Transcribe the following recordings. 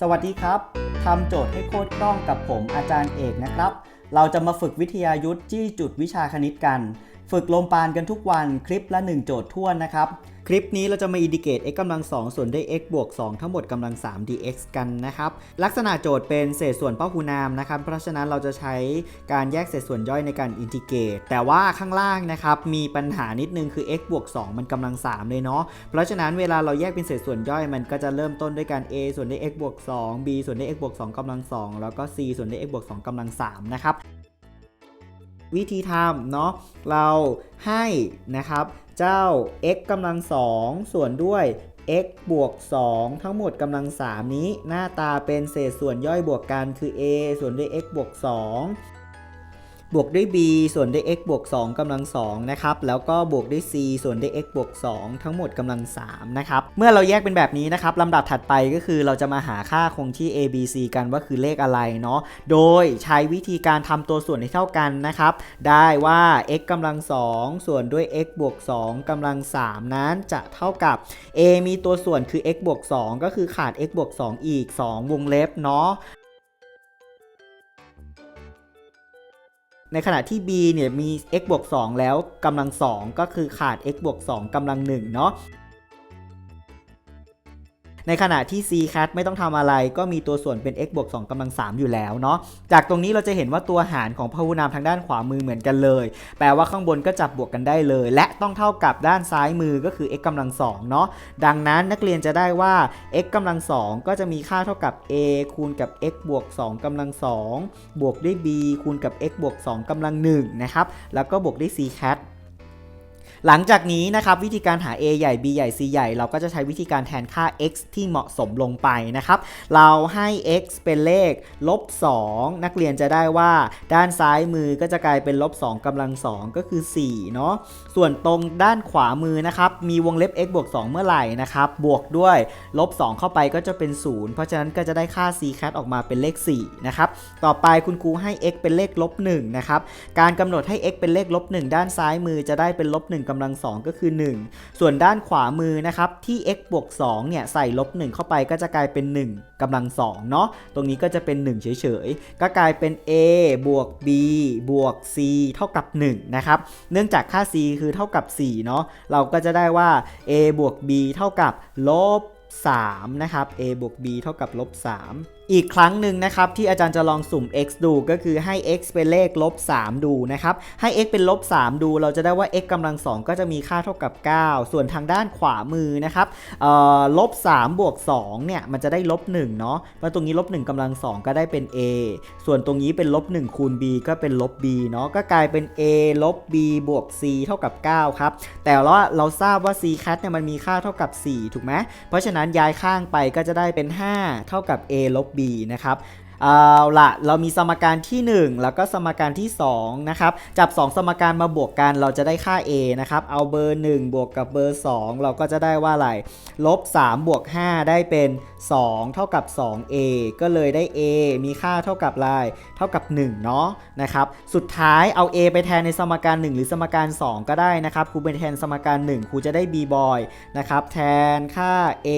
สวัสดีครับ ทำโจทย์ให้โคตรคล่องกับผมอาจารย์เอกนะครับ เราจะมาฝึกวิทยายุทธ์จี้จุดวิชาคณิตกัน ฝึกลมปานกันทุกวันคลิปละ 1 โจทย์ท่วนนะครับ คลิปนี้เราจะมาอินดิเกต x กำลัง 2 ส่วนด้วย x บวก 2 ทั้งหมดกำลัง 3 dx กันนะครับ ลักษณะโจทย์เป็นเศษส่วนพหูนามนะครับ เพราะฉะนั้นเราจะใช้การแยกเศษส่วนย่อยในการอินทิเกต แต่ว่าข้างล่างนะครับ มีปัญหานิดนึงคือ x บวก 2 มันกำลัง 3 เลยเนาะ เพราะฉะนั้นเวลาเราแยกเป็นเศษส่วนย่อยมันก็จะเริ่มต้นด้วยการ a ส่วนด้วย x บวก 2 b ส่วนด้วย x บวก 2กำลัง 2 แล้วก็ c ส่วนด้วย x บวก 2กำลัง 3 นะครับ วิธีทำเนาะเราให้นะครับเจ้า x กำลัง2ส่วนด้วย x บวก 2 ทั้งหมดกำลัง 3 นี้ หน้าตาเป็นเศษส่วนย่อยบวกกันคือ a ส่วนด้วย x บวก 2 บวกด้วย b ส่วนด้วย x บวก2กำลัง2นะครับ แล้วก็บวกด้วย c ส่วนด้วย x บวก2ทั้งหมดกำลัง3นะครับ เมื่อเราแยกเป็นแบบนี้นะครับลำดับถัดไปก็คือเราจะมาหาค่าคงที่ a b c กันว่าคือเลขอะไรเนาะ โดยใช้วิธีการทำตัวส่วนให้เท่ากันนะครับ ได้ว่า x กำลัง2ส่วนด้วย x บวก2กำลัง 3 นั้นจะเท่ากับ a มีตัวส่วนคือ x บวก2ก็คือขาด x บวก2อีก 2 วงเล็บเนาะ ในขณะที่ b เนี่ยมี x บวก2แล้วกำลัง 2 ก็คือขาด x บวก2กำลัง1เนาะ ในขณะที่ c cat ไม่ต้องทำอะไร ก็มีตัวส่วนเป็น x บวก2กำลัง 3 อยู่แล้วเนาะจากตรงนี้เราจะเห็นว่าตัวหารของพหุนามทางด้านขวามือเหมือนกันเลย แปลว่าข้างบนก็จับบวกกันได้เลย และต้องเท่ากับด้านซ้ายมือก็คือ x กำลัง2เนาะดังนั้นนักเรียนจะได้ว่า x กำลัง2ก็จะมีค่าเท่ากับ a คูณกับ x บวก2กำลัง2บวกด้วย b คูณกับ x บวก2กำลัง1นะครับแล้วก็บวกด้วย c cat หลังจากนี้นะครับวิธีการหา a ใหญ่ b ใหญ่ c ใหญ่ เราก็จะใช้วิธีการแทนค่า x ที่เหมาะสมลงไปนะครับ เราให้ x เป็นเลขลบ2นักเรียนจะได้ว่า ด้านซ้ายมือก็จะกลายเป็นลบ2กำลัง 2 ก็คือ4เนาะส่วนตรงด้านขวามือนะครับมีวงเล็บ x บวก 2 เมื่อไหร่นะครับบวกด้วยลบ 2 เข้าไปก็จะเป็น 0 เพราะฉะนั้นก็จะได้ค่า c cat ออกมาเป็นเลข4นะครับต่อไปคุณครูให้ x เป็นเลขลบ1นะครับการกำหนดให้ x เป็นเลขลบ1ด้านซ้ายมือจะได้เป็นลบ1กำลัง 2 ก็คือ 1 ส่วนด้านขวามือนะครับที่ x บวก2เนี่ยใส่ลบ 1 เข้าไปก็จะกลายเป็น 1กำลัง2เนาะตรงนี้ก็จะเป็น 1 เฉยๆ ก็กลายเป็น a บวก b บวก c เท่ากับ 1 นะครับ เนื่องจากค่า c คือเท่ากับ4เนาะเราก็จะได้ว่า a บวก b เท่ากับลบ 3 นะครับ a บวก b เท่ากับลบ3อีกครั้งหนึ่งนะครับที่อาจารย์จะลองสุ่ม x ดูก็คือให้ x เป็นเลขลบ3ดูนะครับให้ x เป็นลบ3ดู เราจะได้ว่า x กำลัง2ก็จะมีค่าเท่ากับ 9 ส่วนทางด้านขวามือนะครับลบ3บวก2เนี่ยมันจะได้ลบ1เนาะเพราะตรงนี้ลบ1กำลัง2ก็ได้เป็น a ส่วนตรงนี้เป็นลบ1คูณ b ก็เป็นลบ b เนาะก็กลายเป็น a ลบ b บวก c เท่ากับ9ครับแต่ว่าเราทราบว่า c cat เนี่ยมันมีค่าเท่ากับ 4 ถูกไหมเพราะฉะนั้นย้ายข้างไปก็จะได้เป็น 5 เท่ากับ a ลบ b นะครับ เอาละเรามีสมการที่ 1 แล้วก็สมการที่2นะครับจับ 2 สมการมาบวกกันเราจะได้ค่า a นะครับเอาเบอร์ 1 บวกกับเบอร์ 2 เราก็จะได้ว่าอะไรลบ3บวก5ได้เป็น 2 เท่ากับ 2a ก็เลยได้ a มีค่าเท่ากับอะไรเท่ากับ1เนาะนะครับสุดท้ายเอา a ไปแทนในสมการ 1 หรือสมการ 2 ก็ได้นะครับครูไปแทนสมการ 1ครูจะได้ b boy นะครับแทนค่า a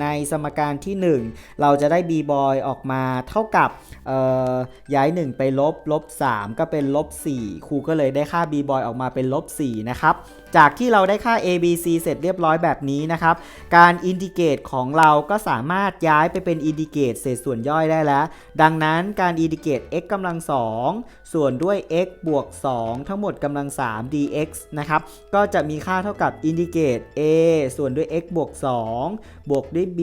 ในสมการที่ 1 เราจะได้ b boy ออกมาเท่ากับเอ่อย้าย 1 ไปลบลบ3ก็เป็นลบ4ครูก็เลยได้ค่า b boy ออกมาเป็นลบ4นะครับ จากที่เราได้ค่า a b c เสร็จเรียบร้อยแบบนี้นะครับ การอินดิเกตของเราก็สามารถย้ายไปเป็นอินดิเกตเศษส่วนย่อยได้แล้ว ดังนั้นการอินดิเกต x กำลัง 2 ส่วนด้วย x บวก 2 ทั้งหมดกำลัง 3 dx นะครับ ก็จะมีค่าเท่ากับอินดิเกต a ส่วนด้วย x บวก 2 บวกด้วย b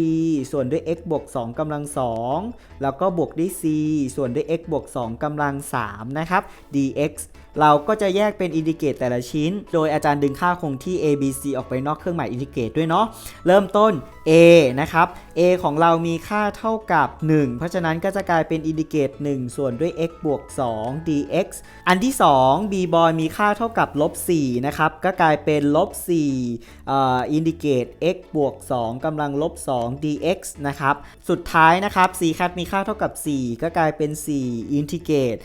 ส่วนด้วย x บวก 2กำลัง 2 แล้วก็บวกด้วย c ส่วนด้วย x บวก2กำลัง 3 นะครับ dx เราก็จะแยกเป็นอินดิเกตแต่ละชิ้น โดยอาจารย์ดึงค่าคงที่ a b c ออกไปนอกเครื่องหมายอินดิเกตด้วยเนาะ เริ่มต้น a นะครับ a ของเรามีค่าเท่ากับ 1 เพราะฉะนั้นก็จะกลายเป็นอินดิเกต1ส่วนด้วย x บวก 2 dx อันที่ 2 b boy มีค่าเท่ากับลบ4นะครับ ก็กลายเป็นลบ4เอ่ออินดิเกต x บวก 2กำลังลบ 2 dx นะครับ สุดท้ายนะครับ c cat มีค่าเท่ากับ 4 ก็กลายเป็น 4 อินทิเกต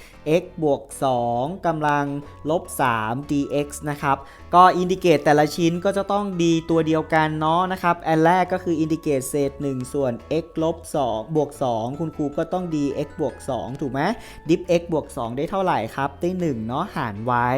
x บวก 2กำลังลบ 3 dx นะครับ ก็อินดิเกตแต่ละชิ้นก็จะต้องดีตัวเดียวกันเนาะนะครับ อันแรกก็คือืออินดิเกตเศษ1ส่วน x ลบ2บวก2คุณครูก็ต้องดี x บวก2ถูกไหมดิฟ x บวก2 ได้เท่าไหร่ครับ ได้1เนาะหารไว้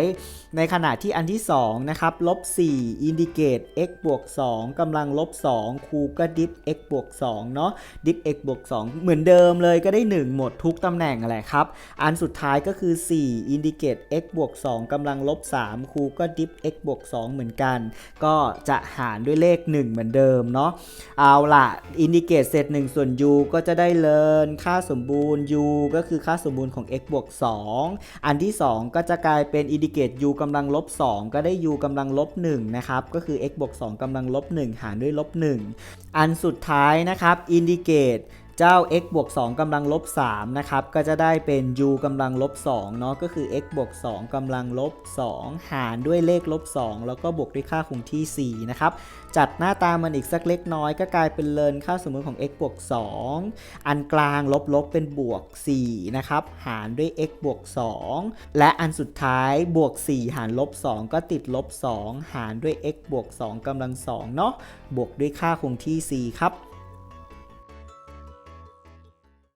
ในขณะที่อันที่2นะครับลบ4อินดิเกต x บวก2กำลังลบ2ครูก็ดิฟ x บวก2เนาะดิฟ x บวก2เหมือนเดิมเลยก็ได้ 1 หมดทุกตำแหน่งแหละครับ อันสุดท้ายก็คือ 4อินดิเกต x บวก2กำลังลบ3ครูก็ดิฟ x บวก2เหมือนกัน ก็จะหารด้วยเลข 1 เหมือนเดิมเนาะเอาล่ะอินดิเกตเศษ1ส่วน u ก็จะได้เลินค่าสมบูรณ์ u ก็คือค่าสมบูรณ์ของ x บวก2อันที่ 2 ก็จะกลายเป็นอินดิเกต u กำลังลบ2ก็ได้ u กำลังลบ1นะครับก็คือ x บวก2กำลังลบ1หารด้วยลบ1อันสุดท้ายนะครับอินดิเกต เจ้า x บวก2กำลังลบ3นะครับก็จะได้เป็น u กำลังลบ2เนาะก็คือ x บวก2กำลังลบ2หารด้วยเลขลบ2แล้วก็บวกด้วยค่าคงที่4นะครับจัดหน้าตามันอีกสักเล็กน้อยก็กลายเป็นเลินค่าสมมติของ x บวก2อันกลางลบลบเป็นบวก4นะครับหารด้วย x บวก2และอันสุดท้ายบวก 4 หารลบ 2 ก็ติดลบ 2 หารด้วย x บวก2กำลัง2เนาะบวกด้วยค่าคงที่ 4 ครับ